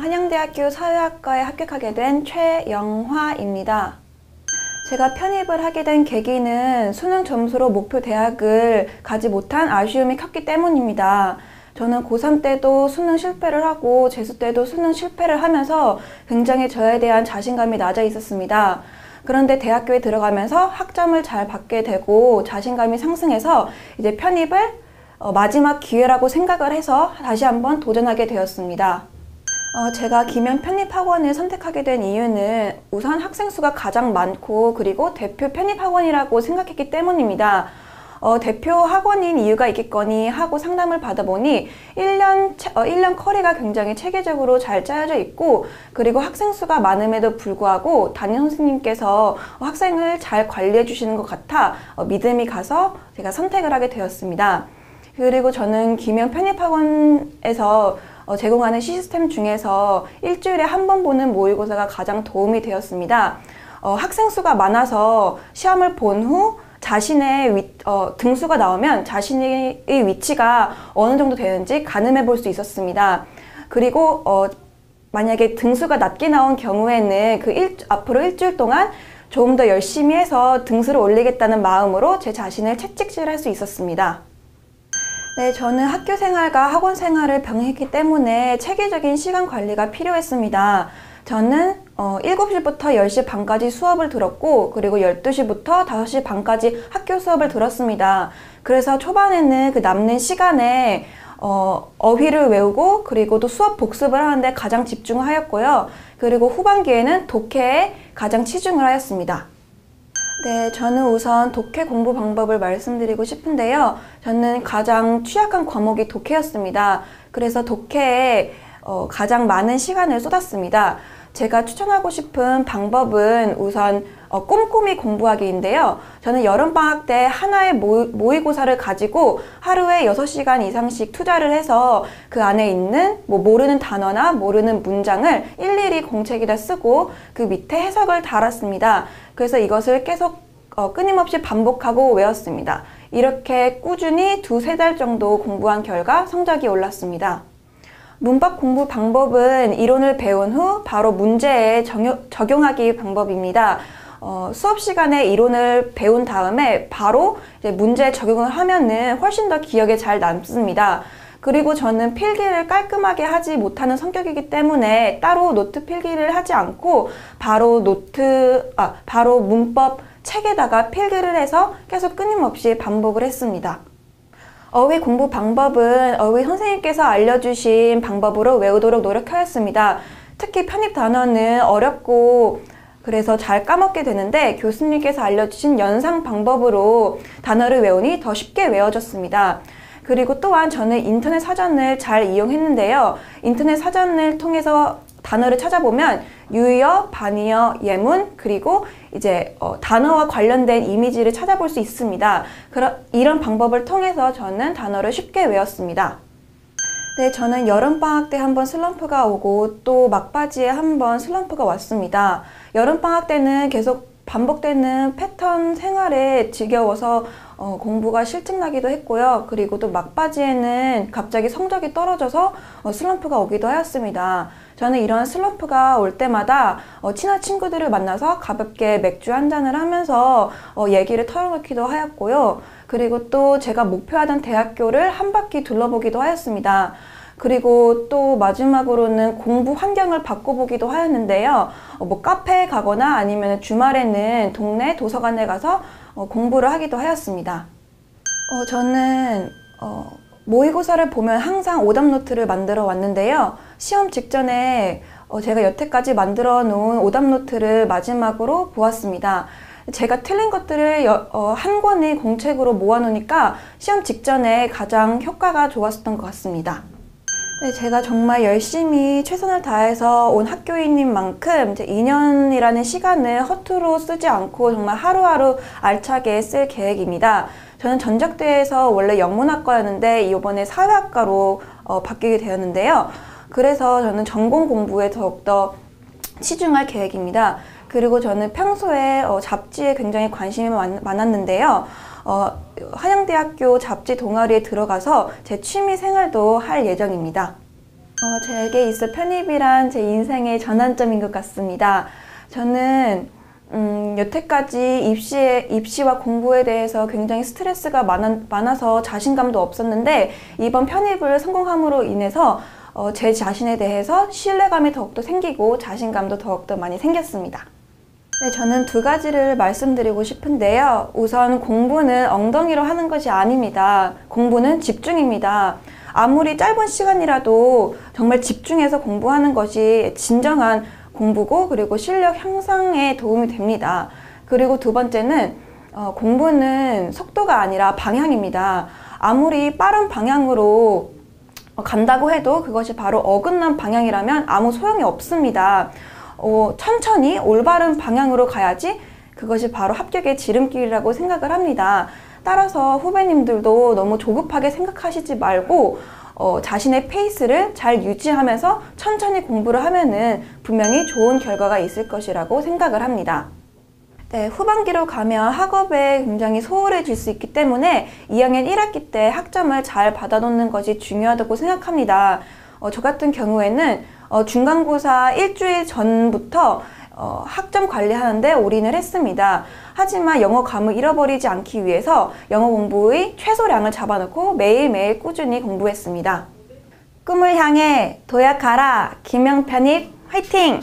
한양대학교 사회학과에 합격하게 된 최영화입니다. 제가 편입을 하게 된 계기는 수능 점수로 목표 대학을 가지 못한 아쉬움이 컸기 때문입니다. 저는 고3 때도 수능 실패를 하고 재수 때도 수능 실패를 하면서 굉장히 저에 대한 자신감이 낮아 있었습니다. 그런데 대학교에 들어가면서 학점을 잘 받게 되고 자신감이 상승해서 이제 편입을 어, 마지막 기회라고 생각을 해서 다시 한번 도전하게 되었습니다. 어, 제가 김현 편입학원을 선택하게 된 이유는 우선 학생 수가 가장 많고 그리고 대표 편입학원이라고 생각했기 때문입니다. 어, 대표 학원인 이유가 있겠거니 하고 상담을 받아보니 1년, 어, 1년 커리가 굉장히 체계적으로 잘 짜여져 있고 그리고 학생 수가 많음에도 불구하고 담임 선생님께서 학생을 잘 관리해 주시는 것 같아 어, 믿음이 가서 제가 선택을 하게 되었습니다. 그리고 저는 김현 편입학원에서 어, 제공하는 시스템 중에서 일주일에 한 번 보는 모의고사가 가장 도움이 되었습니다. 어, 학생 수가 많아서 시험을 본후 자신의 위, 어, 등수가 나오면 자신의 위치가 어느 정도 되는지 가늠해 볼 수 있었습니다. 그리고 어, 만약에 등수가 낮게 나온 경우에는 그 일, 앞으로 일주일 동안 조금 더 열심히 해서 등수를 올리겠다는 마음으로 제 자신을 채찍질할 수 있었습니다. 네, 저는 학교 생활과 학원 생활을 병행했기 때문에 체계적인 시간 관리가 필요했습니다. 저는 어, 7시부터 10시 반까지 수업을 들었고 그리고 12시부터 5시 반까지 학교 수업을 들었습니다. 그래서 초반에는 그 남는 시간에 어, 어휘를 외우고 그리고 또 수업 복습을 하는데 가장 집중하였고요. 그리고 후반기에는 독해에 가장 치중을 하였습니다. 네, 저는 우선 독해 공부 방법을 말씀드리고 싶은데요. 저는 가장 취약한 과목이 독해였습니다. 그래서 독해에 어, 가장 많은 시간을 쏟았습니다. 제가 추천하고 싶은 방법은 우선 어, 꼼꼼히 공부하기인데요. 저는 여름방학 때 하나의 모의, 고사를 가지고 하루에 6시간 이상씩 투자를 해서 그 안에 있는 뭐 모르는 단어나 모르는 문장을 일일이 공책에다 쓰고 그 밑에 해석을 달았습니다. 그래서 이것을 계속 어, 끊임없이 반복하고 외웠습니다. 이렇게 꾸준히 두세 달 정도 공부한 결과 성적이 올랐습니다. 문법 공부 방법은 이론을 배운 후 바로 문제에 적용하기 방법입니다. 어, 수업 시간에 이론을 배운 다음에 바로 문제 적용을 하면은 훨씬 더 기억에 잘 남습니다. 그리고 저는 필기를 깔끔하게 하지 못하는 성격이기 때문에 따로 노트 필기를 하지 않고 바로 노트, 아, 바로 문법 책에다가 필기를 해서 계속 끊임없이 반복을 했습니다. 어휘 공부 방법은 어휘 선생님께서 알려주신 방법으로 외우도록 노력하였습니다. 특히 편입 단어는 어렵고 그래서 잘 까먹게 되는데 교수님께서 알려주신 연상 방법으로 단어를 외우니 더 쉽게 외워졌습니다. 그리고 또한 저는 인터넷 사전을 잘 이용했는데요. 인터넷 사전을 통해서 단어를 찾아보면 유의어, 반의어, 예문, 그리고 이제 어, 단어와 관련된 이미지를 찾아볼 수 있습니다. 그러, 이런 방법을 통해서 저는 단어를 쉽게 외웠습니다. 네, 저는 여름방학 때 한번 슬럼프가 오고 또 막바지에 한번 슬럼프가 왔습니다. 여름방학 때는 계속 반복되는 패턴 생활에 지겨워서 어, 공부가 실증나기도 했고요. 그리고 또 막바지에는 갑자기 성적이 떨어져서 어, 슬럼프가 오기도 하였습니다. 저는 이런 슬럼프가 올 때마다 어, 친한 친구들을 만나서 가볍게 맥주 한 잔을 하면서 어, 얘기를 털어놓기도 하였고요. 그리고 또 제가 목표하던 대학교를 한 바퀴 둘러보기도 하였습니다. 그리고 또 마지막으로는 공부 환경을 바꿔보기도 하였는데요. 어, 뭐 카페에 가거나 아니면 주말에는 동네 도서관에 가서 어, 공부를 하기도 하였습니다. 어, 저는 어, 모의고사를 보면 항상 오답 노트를 만들어 왔는데요. 시험 직전에 어, 제가 여태까지 만들어 놓은 오답 노트를 마지막으로 보았습니다. 제가 틀린 것들을 여, 어, 한 권의 공책으로 모아놓으니까 시험 직전에 가장 효과가 좋았었던 것 같습니다. 네, 제가 정말 열심히 최선을 다해서 온 학교인인 만큼 이제 2년이라는 시간을 허투루 쓰지 않고 정말 하루하루 알차게 쓸 계획입니다. 저는 전작대에서 원래 영문학과였는데 이번에 사회학과로 어, 바뀌게 되었는데요. 그래서 저는 전공 공부에 더욱더 치중할 계획입니다. 그리고 저는 평소에 어, 잡지에 굉장히 관심이 많, 많았는데요. 어, 한양대학교 잡지 동아리에 들어가서 제 취미 생활도 할 예정입니다. 어, 저에게 있어 편입이란 제 인생의 전환점인 것 같습니다. 저는 음, 여태까지 입시에, 입시와 공부에 대해서 굉장히 스트레스가 많아, 많아서 자신감도 없었는데 이번 편입을 성공함으로 인해서 어, 제 자신에 대해서 신뢰감이 더욱더 생기고 자신감도 더욱더 많이 생겼습니다. 네, 저는 두 가지를 말씀드리고 싶은데요. 우선 공부는 엉덩이로 하는 것이 아닙니다. 공부는 집중입니다. 아무리 짧은 시간이라도 정말 집중해서 공부하는 것이 진정한 공부고 그리고 실력 향상에 도움이 됩니다. 그리고 두 번째는 어, 공부는 속도가 아니라 방향입니다. 아무리 빠른 방향으로 어, 간다고 해도 그것이 바로 어긋난 방향이라면 아무 소용이 없습니다. 어, 천천히 올바른 방향으로 가야지 그것이 바로 합격의 지름길이라고 생각을 합니다. 따라서 후배님들도 너무 조급하게 생각하시지 말고 어, 자신의 페이스를 잘 유지하면서 천천히 공부를 하면은 분명히 좋은 결과가 있을 것이라고 생각을 합니다. 네, 후반기로 가면 학업에 굉장히 소홀해질 수 있기 때문에 2학년 1학기 때 학점을 잘 받아놓는 것이 중요하다고 생각합니다. 어, 저 같은 경우에는 어, 중간고사 일주일 전부터 어, 학점 관리하는데 올인을 했습니다. 하지만 영어 감을 잃어버리지 않기 위해서 영어 공부의 최소량을 잡아놓고 매일매일 꾸준히 공부했습니다. 꿈을 향해 도약하라 김영편입 화이팅!